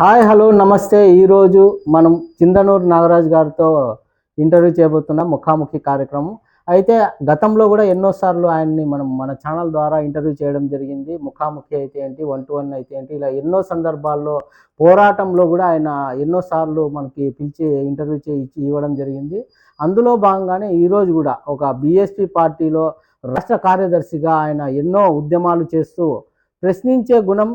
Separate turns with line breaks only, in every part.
Hi hello నమస్తే. ఈరోజు మనం చిందనూరు నాగరాజు గారితో ఇంటర్వ్యూ చేయబోతున్న ముఖాముఖి కార్యక్రమం. అయితే గతంలో కూడా ఎన్నోసార్లు ఆయన్ని మనం మన ఛానల్ ద్వారా ఇంటర్వ్యూ చేయడం జరిగింది. ముఖాముఖి అయితే ఏంటి వన్ టు వన్ అయితే ఏంటి ఇలా ఎన్నో సందర్భాల్లో పోరాటంలో కూడా ఆయన ఎన్నోసార్లు మనకి పిలిచి ఇంటర్వ్యూ చేయించి ఇవ్వడం జరిగింది. అందులో భాగంగానే ఈరోజు కూడా ఒక బీఎస్పీ పార్టీలో రాష్ట్ర కార్యదర్శిగా ఆయన ఎన్నో ఉద్యమాలు చేస్తూ ప్రశ్నించే గుణం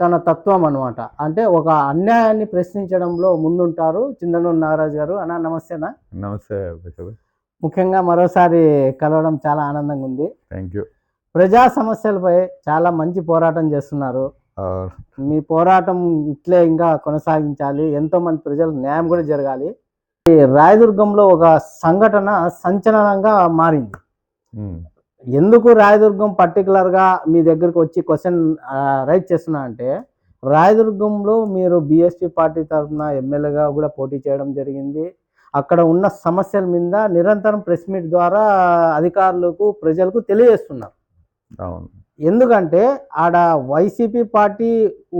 తన తత్వం అనమాట అంటే ఒక అన్యాయాన్ని ప్రశ్నించడంలో ముందుంటారు చిందనూరు నాగరాజు గారు. అన్న నమస్తేనా
నమస్తే
ముఖ్యంగా మరోసారి కలవడం చాలా ఆనందంగా ఉంది.
థ్యాంక్ యూ
ప్రజా సమస్యలపై చాలా మంచి పోరాటం చేస్తున్నారు. మీ పోరాటం ఇట్లే ఇంకా కొనసాగించాలి. ఎంతో మంది ప్రజలకు న్యాయం కూడా జరగాలి. ఈ రాయదుర్గంలో ఒక సంఘటన సంచలనంగా మారింది. ఎందుకు రాయదుర్గం పర్టికులర్గా మీ దగ్గరకు వచ్చి క్వశ్చన్ రైట్ చేస్తున్నా అంటే రాయదుర్గంలో మీరు బీఎస్పీ పార్టీ తరఫున ఎమ్మెల్యేగా కూడా పోటీ చేయడం జరిగింది. అక్కడ ఉన్న సమస్యల మీద నిరంతరం ప్రెస్ మీట్ ద్వారా అధికారులకు ప్రజలకు తెలియజేస్తున్నారు.
అవును.
ఎందుకంటే ఆడ వైసీపీ పార్టీ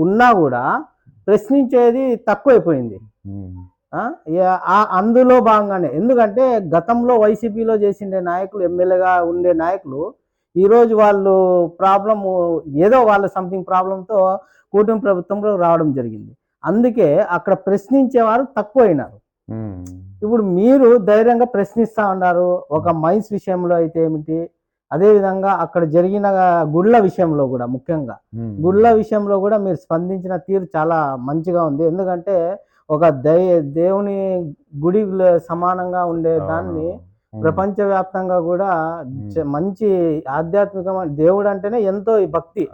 ఉన్నా కూడా ప్రశ్నించేది తక్కువైపోయింది. అందులో భాగంగానే. ఎందుకంటే గతంలో వైసీపీలో చేసిండే నాయకులు ఎమ్మెల్యేగా ఉండే నాయకులు ఈరోజు వాళ్ళు ప్రాబ్లం ఏదో వాళ్ళ సంథింగ్ ప్రాబ్లంతో కూటమి ప్రభుత్వంలో రావడం జరిగింది. అందుకే అక్కడ ప్రశ్నించేవారు తక్కువైనారు. ఇప్పుడు మీరు ధైర్యంగా ప్రశ్నిస్తా ఉన్నారు. ఒక మైన్స్ విషయంలో అయితే ఏమిటి? అదేవిధంగా అక్కడ జరిగిన గుళ్ళ విషయంలో కూడా ముఖ్యంగా. గుళ్ళ విషయంలో కూడా మీరు స్పందించిన తీరు చాలా మంచిగా ఉంది. ఎందుకంటే ఒక దై దేవుని గుడి సమానంగా ఉండే దాన్ని. ప్రపంచవ్యాప్తంగా కూడా మంచి ఆధ్యాత్మికమైన దేవుడు అంటేనే ఎంతో ఈ భక్తి.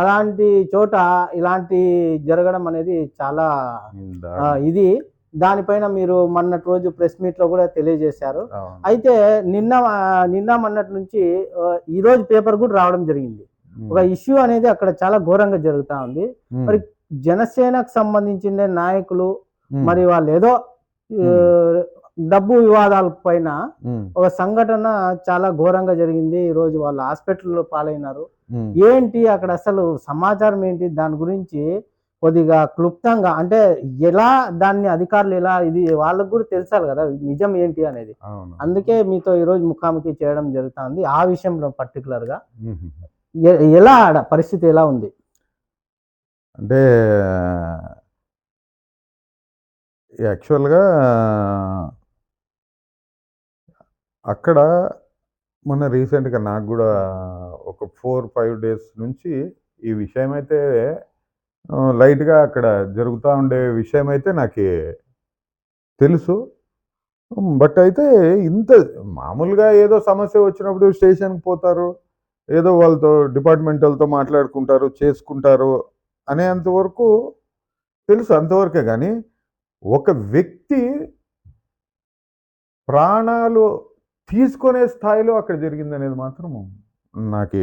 అలాంటి చోట ఇలాంటి జరగడం అనేది చాలా. ఇది దానిపైన మీరు మొన్నటి రోజు ప్రెస్ మీట్లో కూడా తెలియజేశారు. అయితే నిన్న నిన్న మొన్నటి నుంచి ఈ రోజు పేపర్ కూడా రావడం జరిగింది. ఒక ఇష్యూ అనేది అక్కడ చాలా ఘోరంగా జరుగుతా ఉంది. మరి జనసేనకు సంబంధించిన నాయకులు. మరి వాళ్ళు ఏదో డబ్బు వివాదాల పైన. ఒక సంఘటన చాలా ఘోరంగా జరిగింది ఈ రోజు వాళ్ళు హాస్పిటల్లో పాలైనారు. ఏంటి అక్కడ అసలు సమాచారం ఏంటి దాని గురించి కొద్దిగా క్లుప్తంగా అంటే ఎలా దాన్ని అధికారులు ఎలా ఇది వాళ్ళకు కూడా తెలుసాలి కదా నిజం ఏంటి అనేది. అందుకే మీతో ఈరోజు ముఖాముఖి చేయడం జరుగుతుంది ఆ విషయంలో particular గా
ఉమ్.
ఎ- ఎలా ఆడ పరిస్థితి ఎలా ఉంది
అంటే యాక్చువల్గా అక్కడ మొన్న రీసెంట్గా నాకు కూడా ఒక ఫోర్ ఫైవ్ డేస్ నుంచి ఈ విషయం అయితే లైట్గా అక్కడ జరుగుతూ ఉండే విషయం అయితే నాకు తెలుసు. బట్ అయితే ఇంత మామూలుగా ఏదో సమస్య వచ్చినప్పుడు స్టేషన్కి పోతారు ఏదో వాళ్ళతో డిపార్ట్మెంటల్తో మాట్లాడుకుంటారు చేసుకుంటారు అనేంతవరకు తెలుసు అంతవరకే కానీ ఒక వ్యక్తి ప్రాణాలు తీసుకునే స్థాయిలో అక్కడ జరిగింది అనేది మాత్రం నాకు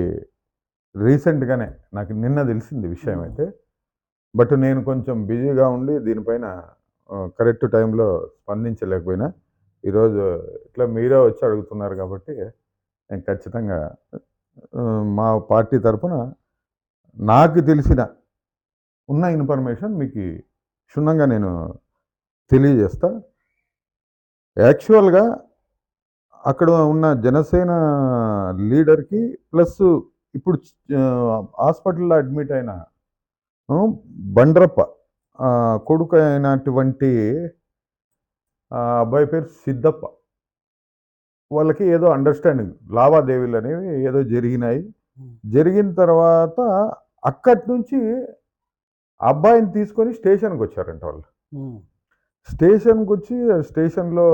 రీసెంట్గానే నాకు నిన్న తెలిసింది విషయం అయితే. బట్ నేను కొంచెం బిజీగా ఉండి దీనిపైన కరెక్ట్ టైంలో స్పందించలేకపోయినా. ఈరోజు ఇట్లా మీరే వచ్చి అడుగుతున్నారు కాబట్టి నేను ఖచ్చితంగా మా పార్టీ తరఫున నాకు తెలిసిన ఉన్న ఇన్ఫర్మేషన్ మీకు క్షుణ్ణంగా నేను తెలియజేస్తా. యాక్చువల్గా అక్కడ ఉన్న జనసేన లీడర్కి ప్లస్ ఇప్పుడు హాస్పిటల్లో అడ్మిట్ అయిన బండ్రప్ప కొడుకు అయినటువంటి అబ్బాయి పేరు సిద్ధప్ప వాళ్ళకి ఏదో అండర్స్టాండింగ్ లావాదేవీలు అనేవి ఏదో జరిగినాయి. జరిగిన తర్వాత అక్కడి నుంచి అబ్బాయిని తీసుకొని స్టేషన్కి వచ్చారంట వాళ్ళు. స్టేషన్కి వచ్చి స్టేషన్లో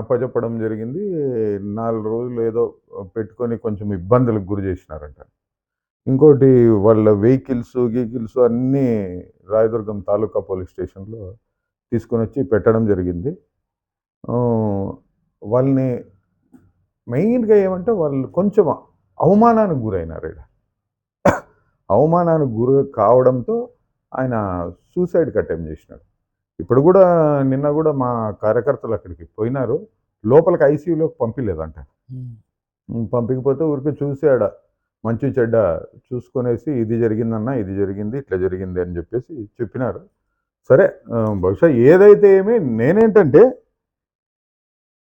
అప్పచెప్పడం జరిగింది. నాలుగు రోజులు ఏదో పెట్టుకొని కొంచెం ఇబ్బందులకు గురి చేసినారంట. ఇంకోటి వాళ్ళ వెహికల్స్ గీకిల్స్ అన్నీ రాయదుర్గం తాలూకా పోలీస్ స్టేషన్లో తీసుకొని వచ్చి పెట్టడం జరిగింది. వాళ్ళని మెయిన్గా ఏమంటే వాళ్ళు కొంచెం అవమానానికి గురైనారు ఈడ. అవమానానికి గురి కావడంతో ఆయన సూసైడ్కి అటెంప్ట్ చేసినాడు. ఇప్పుడు కూడా నిన్న కూడా మా కార్యకర్తలు అక్కడికి పోయినారు. లోపలికి ఐసీయూలోకి పంపించలేదంట పంపించకపోతే ఊరికి చూసి ఆడ మంచి చెడ్డ చూసుకొనేసి ఇది జరిగిందన్నా ఇది జరిగింది ఇట్లా జరిగింది అని చెప్పేసి చెప్పినారు. సరే బహుశా ఏదైతే ఏమి నేనేంటంటే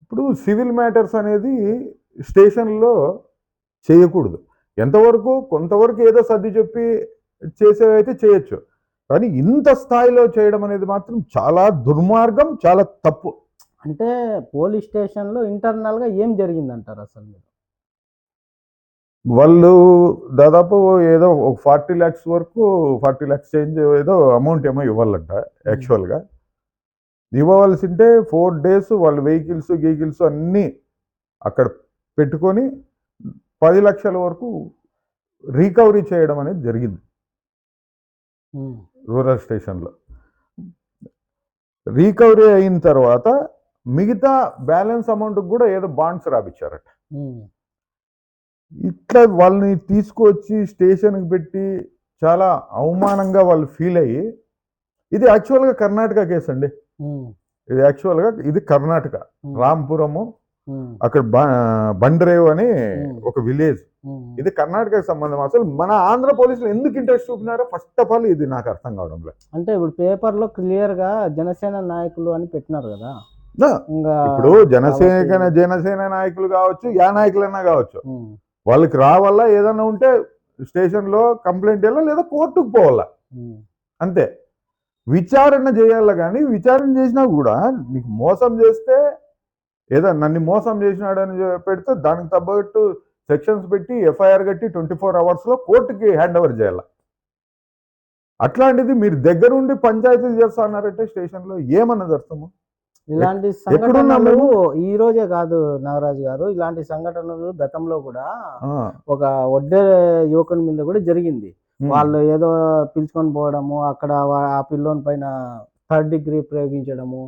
ఇప్పుడు సివిల్ మ్యాటర్స్ అనేది స్టేషన్లో చేయకూడదు. ఎంతవరకు కొంతవరకు ఏదో సర్ది చెప్పి చేసేవైతే చేయొచ్చు. కానీ ఇంత స్థాయిలో చేయడం అనేది మాత్రం చాలా దుర్మార్గం చాలా తప్పు.
అంటే పోలీస్ స్టేషన్లో ఇంటర్నల్గా ఏం జరిగిందంటారు అసలు మీరు?
వాళ్ళు దాదాపు ఏదో ఒక ఫార్టీ ల్యాక్స్ వరకు ఫార్టీ ల్యాక్స్ చేంజ్ ఏదో అమౌంట్ ఏమో ఇవ్వాలంట యాక్చువల్గా. ఇవ్వవలసింటే ఫోర్ డేస్ వాళ్ళ వెహికల్స్ గీకిల్స్ అన్నీ అక్కడ పెట్టుకొని పది లక్షల వరకు రీకవరీ చేయడం అనేది జరిగింది. రూరల్ స్టేషన్లో. రీకవరీ అయిన తర్వాత మిగతా బ్యాలెన్స్ అమౌంట్కి కూడా ఏదో బాండ్స్ రాపిచ్చారట. ఇట్లా వాళ్ళని తీసుకొచ్చి స్టేషన్కి పెట్టి చాలా అవమానంగా వాళ్ళు ఫీల్ అయ్యి ఇది యాక్చువల్గా కర్ణాటక కేసు అండి ఇది యాక్చువల్గా ఇది కర్ణాటక. రాంపురము అక్కడ బండరేవ్ అని. ఒక విలేజ్. ఇది కర్ణాటకకి సంబంధం. అసలు మన ఆంధ్ర పోలీసులు ఎందుకు ఇంట్రెస్ట్ చూపినారో ఫస్ట్ ఆఫ్ ఆల్ ఇది నాకు అర్థం కావడం లేదు
అంటే ఇప్పుడు పేపర్లో క్లియర్గా జనసేన నాయకులు అని పెట్టినారు కదా.
ఇప్పుడు జనసేన జనసేన నాయకులు కావచ్చు యా నాయకులైనా కావచ్చు. వాళ్ళకి రావాలా ఏదన్నా ఉంటే స్టేషన్లో కంప్లైంట్ ఇవ్వాలా లేదా కోర్టుకు పోవాలా? అంతే. విచారణ చేయాలి కానీ విచారణ చేసినా కూడా నీకు మోసం చేస్తే ఏదో నన్ను మోసం చేసినాడని పెడితే దానికి తగ్గట్టు సెక్షన్స్ పెట్టి ఎఫ్ఐఆర్ కట్టి ట్వంటీ ఫోర్ అవర్స్లో కోర్టుకి హ్యాండ్ ఓవర్ చేయాలి. అట్లాంటిది మీరు దగ్గరుండి పంచాయతీలు చేస్తా అన్నారంటే స్టేషన్లో ఏమన్నది అర్థము?
ఇలాంటి సంఘటనలు? ఈ రోజే కాదు నాగరాజు గారు ఇలాంటి సంఘటనలు గతంలో కూడా ఒక ఒడ్డే యువకుని మీద కూడా జరిగింది. వాళ్ళు ఏదో పిలుచుకొని పోవడము అక్కడ ఆ పిల్లోని పైన థర్డ్ డిగ్రీ ప్రయోగించడము.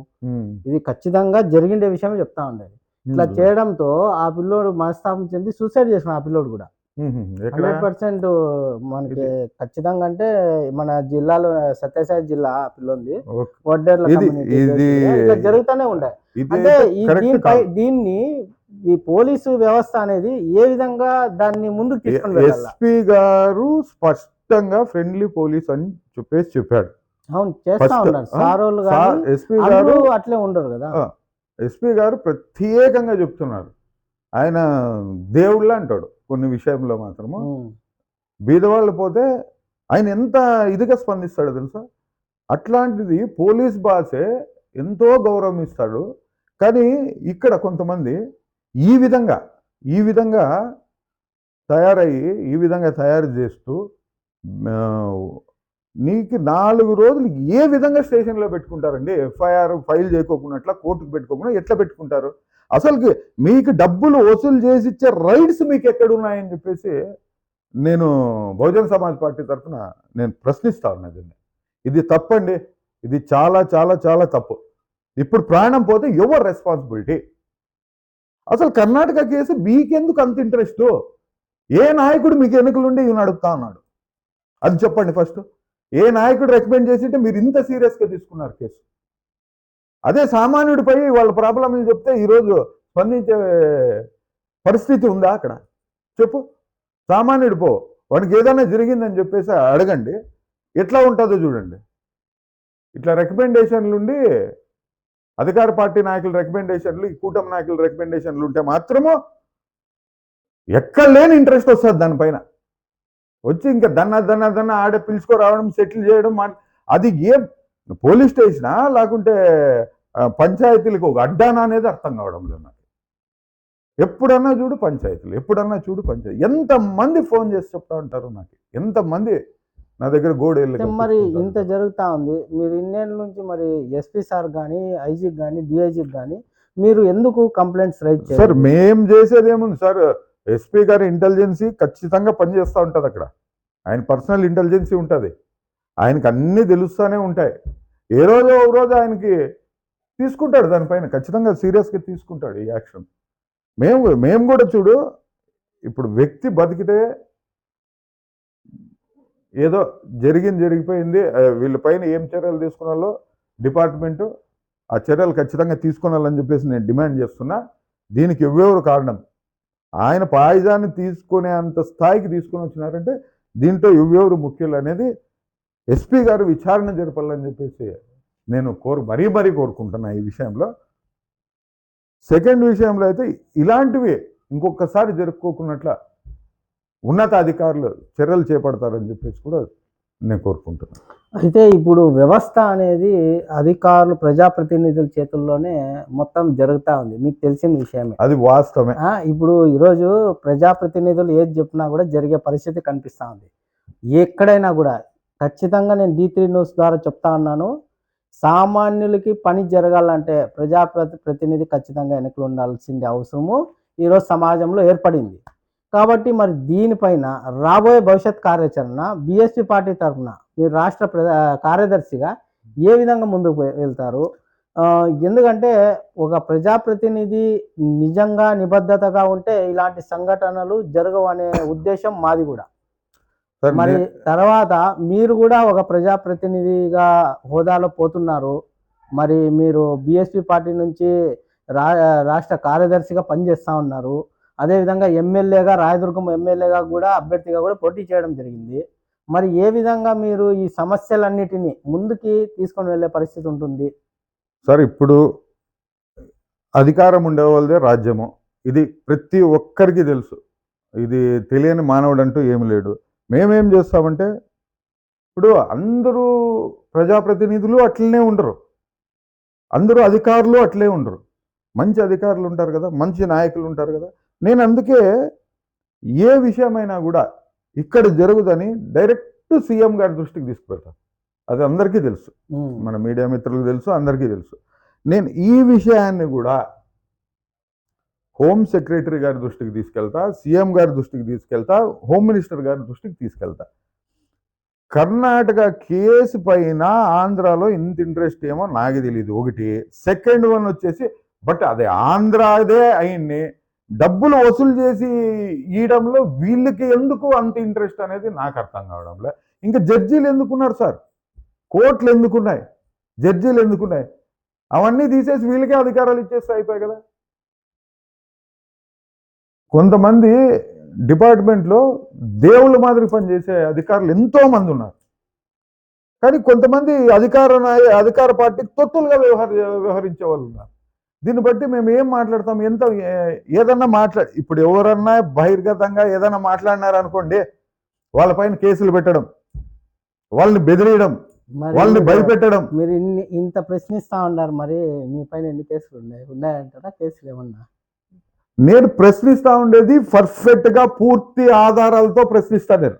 ఇది ఖచ్చితంగా జరిగిండే విషయం చెప్తా ఉండేది ఇట్లా చేయడంతో ఆ పిల్లోడు మనస్తాపం చెంది సూసైడ్ చేసుకున్న ఆ పిల్లోడు కూడా. హండ్రెడ్ పర్సెంట్ మనకి ఖచ్చితంగా అంటే మన జిల్లాలో సత్యసాయి జిల్లా ఆ పిల్లోంది. వడ్డేర్ల ఇట్లా జరుగుతూనే ఉండే.
ఇది
అంటే దీనిపై. దీన్ని ఈ పోలీసు వ్యవస్థ అనేది ఏ విధంగా దాన్ని ముందుకు తీసుకొని
ఎస్పీ గారు స్పష్టంగా ఫ్రెండ్లీ పోలీస్ అని చెప్పేసి చెప్పాడు.
అవును చేస్తా ఉన్నారు.
ఎస్పీ గారు
అట్లే ఉండరు కదా.
ఎస్పీ గారు ప్రత్యేకంగా చెప్తున్నారు. ఆయన దేవుళ్ళ అంటాడు కొన్ని విషయంలో మాత్రము. బీదవాళ్ళు పోతే ఆయన ఎంత ఇదిగా స్పందిస్తాడో తెలుసా? అట్లాంటిది పోలీస్ బాసే ఎంతో గౌరవం ఇస్తాడు. కానీ ఇక్కడ కొంతమంది ఈ విధంగా ఈ విధంగా తయారయ్యి ఈ విధంగా తయారు చేస్తూ నీకు నాలుగు రోజులు ఏ విధంగా స్టేషన్లో పెట్టుకుంటారండి? ఎఫ్ఐఆర్ ఫైల్ చేయకోకుండా అట్లా కోర్టుకు పెట్టుకోకుండా ఎట్లా పెట్టుకుంటారు? అసలుకి మీకు డబ్బులు వసూలు చేసి ఇచ్చే రైట్స్ మీకు ఎక్కడున్నాయని చెప్పేసి నేను బహుజన సమాజ్ పార్టీ తరఫున నేను ప్రశ్నిస్తా ఉన్నా దీన్ని. ఇది తప్పండి. ఇది చాలా చాలా చాలా తప్పు. ఇప్పుడు ప్రాణం పోతే ఎవరు రెస్పాన్సిబిలిటీ? అసలు కర్ణాటక కేసు మీకెందుకు అంత ఇంట్రెస్ట్? ఏ నాయకుడు మీకు ఎన్నికలుండి ఈయన అడుగుతా ఉన్నాడు? అది చెప్పండి ఫస్ట్. ఏ నాయకుడు రికమెండ్ చేసింటే మీరు ఇంత సీరియస్గా తీసుకున్నారు కేసు? అదే సామాన్యుడిపై వాళ్ళ ప్రాబ్లంలు చెప్తే ఈరోజు స్పందించే పరిస్థితి ఉందా అక్కడ? చెప్పు. సామాన్యుడు పో. వాడికి ఏదైనా జరిగిందని చెప్పేసి అడగండి. ఎట్లా ఉంటుందో చూడండి. ఇట్లా రికమెండేషన్లు ఉండి అధికార పార్టీ నాయకుల రికమెండేషన్లు ఈ కూటమి నాయకుల రికమెండేషన్లు ఉంటే మాత్రము ఎక్కడ లేని ఇంట్రెస్ట్ వస్తుంది దానిపైన. వచ్చి ఇంకా దన్న దన్న దన్న ఆడ పిలుచుకోరావడం సెటిల్ చేయడం అది ఏం పోలీస్ స్టేషనా? లేకుంటే పంచాయతీలకు ఒక అడ్డానా అనేది అర్థం కావడం లేదు నాకు. ఎప్పుడన్నా చూడు పంచాయతీలు ఎప్పుడన్నా చూడు పంచాయతీ. ఎంతమంది ఫోన్ చేసి చెప్తా ఉంటారు నాకు? ఎంతమంది నా దగ్గర గోడేళ్ళు
మరి ఇంత జరుగుతా ఉంది. మీరు ఇన్నేళ్ళ నుంచి మరి ఎస్పీ సార్ కానీ ఐజీకి కానీ డిఐజీకి కానీ మీరు ఎందుకు కంప్లైంట్స్ రైజ్
సార్ మేం చేసేది ఏముంది సార్? ఎస్పీ గారి ఇంటెలిజెన్సీ ఖచ్చితంగా పనిచేస్తూ ఉంటుంది అక్కడ. ఆయన పర్సనల్ ఇంటెలిజెన్సీ ఉంటుంది. ఆయనకి అన్నీ తెలుస్తూనే ఉంటాయి. ఏ రోజు ఒక రోజు ఆయనకి తీసుకుంటాడు దానిపైన ఖచ్చితంగా సీరియస్గా తీసుకుంటాడు ఈ యాక్షన్. మేము మేము కూడా చూడు ఇప్పుడు వ్యక్తి బతికితే ఏదో జరిగింది జరిగిపోయింది వీళ్ళపైన ఏం చర్యలు తీసుకున్నాలో డిపార్ట్మెంటు ఆ చర్యలు ఖచ్చితంగా తీసుకున్నాలని చెప్పేసి నేను డిమాండ్ చేస్తున్నా. దీనికి ఎవ్వెవరు కారణం? ఆయన పాయిజాన్ని తీసుకునే అంత స్థాయికి తీసుకొని వచ్చినారంటే దీంట్లో ఎవరెవరు ముఖ్యులు అనేది ఎస్పీ గారు విచారణ జరపాలని చెప్పేసి నేను కోరు మరీ మరీ కోరుకుంటున్నా ఈ విషయంలో. సెకండ్ విషయంలో అయితే ఇలాంటివి ఇంకొకసారి జరుపుకోకున్నట్ల ఉన్నతాధికారులు చర్యలు చేపడతారని చెప్పేసి కూడా నేను కోరుకుంటున్నాను.
అయితే ఇప్పుడు వ్యవస్థ అనేది అధికారులు ప్రజాప్రతినిధుల చేతుల్లోనే మొత్తం జరుగుతూ ఉంది. మీకు తెలిసిన విషయమే.
అది వాస్తవమే.
ఇప్పుడు ఈరోజు ప్రజాప్రతినిధులు ఏది చెప్పినా కూడా జరిగే పరిస్థితి కనిపిస్తూ ఉంది. ఎక్కడైనా కూడా ఖచ్చితంగా నేను డి త్రీ న్యూస్ ద్వారా చెప్తా ఉన్నాను. సామాన్యులకి పని జరగాలంటే ప్రజాప్రతి ప్రతినిధి ఖచ్చితంగా వెనకలు ఉండాల్సింది అవసరము. ఈరోజు సమాజంలో ఏర్పడింది. కాబట్టి మరి దీనిపైన రాబోయే భవిష్యత్ కార్యాచరణ బీఎస్పీ పార్టీ తరఫున మీరు రాష్ట్ర ప్ర కార్యదర్శిగా ఏ విధంగా ముందుకు వెళ్తారు? ఎందుకంటే ఒక ప్రజాప్రతినిధి నిజంగా నిబద్ధతగా ఉంటే ఇలాంటి సంఘటనలు జరగవు అనే ఉద్దేశం మాది కూడా. మరి తర్వాత మీరు కూడా ఒక ప్రజాప్రతినిధిగా హోదాలో పోతున్నారు. మరి మీరు బిఎస్పి పార్టీ నుంచి రా రాష్ట్ర కార్యదర్శిగా పనిచేస్తూ ఉన్నారు. అదేవిధంగా ఎమ్మెల్యేగా రాయదుర్గం ఎమ్మెల్యేగా కూడా అభ్యర్థిగా కూడా పోటీ చేయడం జరిగింది. మరి ఏ విధంగా మీరు ఈ సమస్యలన్నిటినీ ముందుకి తీసుకొని వెళ్ళే పరిస్థితి ఉంటుంది?
సార్ ఇప్పుడు అధికారం ఉండే వాళ్ళదే రాజ్యము. ఇది ప్రతి ఒక్కరికి తెలుసు. ఇది తెలియని మానవుడు అంటూ ఏమి లేడు. మేమేం చేస్తామంటే ఇప్పుడు అందరూ ప్రజాప్రతినిధులు అట్లనే ఉండరు. అందరూ అధికారులు అట్లే ఉండరు. మంచి అధికారులు ఉంటారు కదా మంచి నాయకులు ఉంటారు కదా నేను అందుకే ఏ విషయమైనా కూడా ఇక్కడ జరుగుదని డైరెక్ట్ సీఎం గారి దృష్టికి తీసుకువెళ్తాను అది అందరికీ తెలుసు. మన మీడియా మిత్రులకు తెలుసు అందరికీ తెలుసు. నేను ఈ విషయాన్ని కూడా హోమ్ సెక్రటరీ గారి దృష్టికి తీసుకెళ్తా సీఎం గారి దృష్టికి తీసుకెళ్తా హోమ్ మినిస్టర్ గారి దృష్టికి తీసుకెళ్తా. కర్ణాటక కేసు పైన ఆంధ్రాలో ఇంత ఇంట్రెస్ట్ ఏమో నాకు తెలియదు ఒకటి. సెకండ్ వన్ వచ్చేసి బట్ అది ఆంధ్రాదే అయింది. డబ్బులు వసూలు చేసి ఇవ్వడంలో వీళ్ళకి ఎందుకు అంత ఇంట్రెస్ట్ అనేది నాకు అర్థం కావడంలే. ఇంకా జడ్జీలు ఎందుకున్నారు సార్? కోర్టులు ఎందుకున్నాయి? జడ్జీలు ఎందుకున్నాయి? అవన్నీ తీసేసి వీళ్ళకే అధికారాలు ఇచ్చేస్తే అయిపోయాయి కదా. కొంతమంది డిపార్ట్మెంట్లో దేవుళ్ళ మాదిరి పనిచేసే అధికారులు ఎంతోమంది ఉన్నారు. కానీ కొంతమంది అధికార అధికార పార్టీకి తొత్తులుగా వ్యవహరి వ్యవహరించే వాళ్ళు ఉన్నారు. దీన్ని బట్టి మేము ఏం మాట్లాడతాం? ఎంత ఏదన్నా మాట్లాడి ఇప్పుడు ఎవరన్నా బహిర్గతంగా ఏదన్నా మాట్లాడినారనుకోండి వాళ్ళపైన కేసులు పెట్టడం వాళ్ళని బెదిరియడం వాళ్ళని భయపెట్టడం.
మీరు ఇన్ని ఇంత ప్రశ్నిస్తా ఉన్నారు మరి మీ పైన ఎన్ని కేసులు ఉన్నాయి? ఉన్నాయంటారా? కేసులు ఏమన్నా?
నేను ప్రశ్నిస్తా ఉండేది పర్ఫెక్ట్గా పూర్తి ఆధారాలతో ప్రశ్నిస్తా నేను.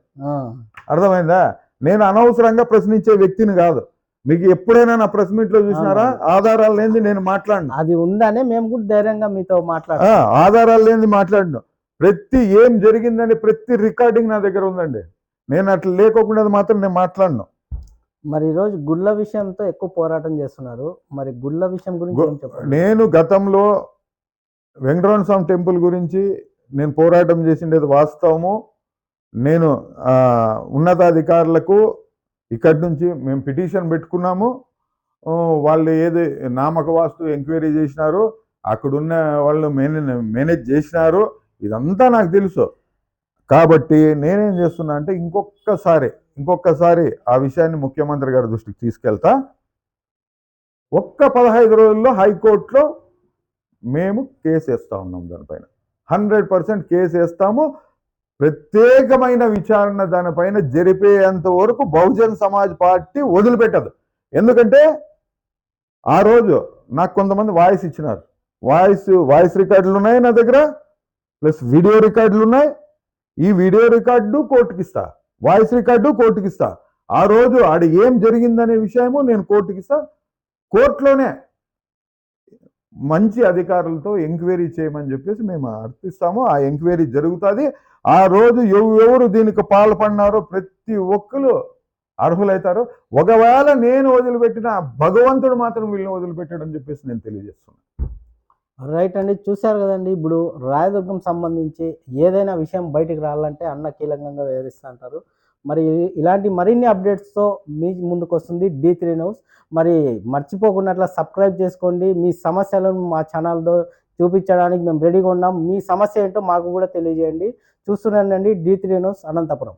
అర్థమైందా? నేను అనవసరంగా ప్రశ్నించే వ్యక్తిని కాదు. మీకు ఎప్పుడైనా నా ప్రెస్ మీట్లో చూసినారా? ఆధారాలు లేనిది నేను మాట్లాడను.
అది ఉందనే మేము కూడా ధైర్యంగా మీతో మాట్లాడాం
ఆధారాలు లేనిది మాట్లాడను. ప్రతి ఏం జరిగిందని ప్రతి రికార్డింగ్ నా దగ్గర ఉందండి. నేను అట్లా లేకోకుండా మాత్రం నేను మాట్లాడను.
మరి ఈరోజు గుళ్ళ విషయంతో ఎక్కువ పోరాటం చేస్తున్నారు. మరి గుళ్ళ విషయం గురించి
నేను గతంలో వెంకటరమణ స్వామి టెంపుల్ గురించి నేను పోరాటం చేసిండేది వాస్తవము. నేను ఉన్నతాధికారులకు ఇక్కడి నుంచి మేము పిటిషన్ పెట్టుకున్నాము. వాళ్ళు ఏది నామక వాస్తు ఎంక్వైరీ చేసినారు అక్కడున్న వాళ్ళు మేనేజ్ మేనేజ్ చేసినారు ఇదంతా నాకు తెలుసు. కాబట్టి నేనేం చేస్తున్నా అంటే ఇంకొకసారి ఇంకొకసారి ఆ విషయాన్ని ముఖ్యమంత్రి గారి దృష్టికి తీసుకెళ్తా. ఒక్క పదహైదు రోజుల్లో హైకోర్టులో మేము కేసు వేస్తా ఉన్నాం దానిపైన. హండ్రెడ్ పర్సెంట్ కేసు వేస్తాము. ప్రత్యేకమైన విచారణ దానిపైన జరిపేంత వరకు బహుజన్ సమాజ్ పార్టీ వదిలిపెట్టదు. ఎందుకంటే ఆ రోజు నాకు కొంతమంది వాయిస్ ఇచ్చినారు. వాయిస్ వాయిస్ రికార్డులు ఉన్నాయి నా దగ్గర ప్లస్ వీడియో రికార్డులు ఉన్నాయి. ఈ వీడియో రికార్డు కోర్టుకి ఇస్తా. వాయిస్ రికార్డు కోర్టుకి ఇస్తా. ఆ రోజు ఆడ ఏం జరిగిందనే విషయము నేను కోర్టుకి ఇస్తా. కోర్టులోనే మంచి అధికారులతో ఎంక్వైరీ చేయమని చెప్పేసి మేము అర్థిస్తాము. ఆ ఎంక్వైరీ జరుగుతుంది. ఆ రోజు ఎవరు దీనికి పాల్పడినారో ప్రతి ఒక్కరు అర్హులవుతారు ఒకవేళ నేను వదిలిపెట్టిన భగవంతుడు మాత్రం వీళ్ళని వదిలిపెట్టాడని చెప్పేసి నేను తెలియజేస్తున్నాను.
రైట్ అండి చూశారు కదండి ఇప్పుడు రాయదుర్గం సంబంధించి ఏదైనా విషయం బయటికి రావాలంటే అన్న కీలకంగా వ్యవహరిస్తూ అంటారు. మరి ఇలాంటి మరిన్ని అప్డేట్స్తో మీ ముందుకు వస్తుంది డి త్రీ న్యూస్ మరి మర్చిపోకుండా అట్లా సబ్స్క్రైబ్ చేసుకోండి. మీ సమస్యలను మా ఛానల్తో చూపించడానికి మేము రెడీగా ఉన్నాం. మీ సమస్య ఏంటో మాకు కూడా తెలియజేయండి. చూస్తున్నానండి డి త్రీ న్యూస్ అనంతపురం.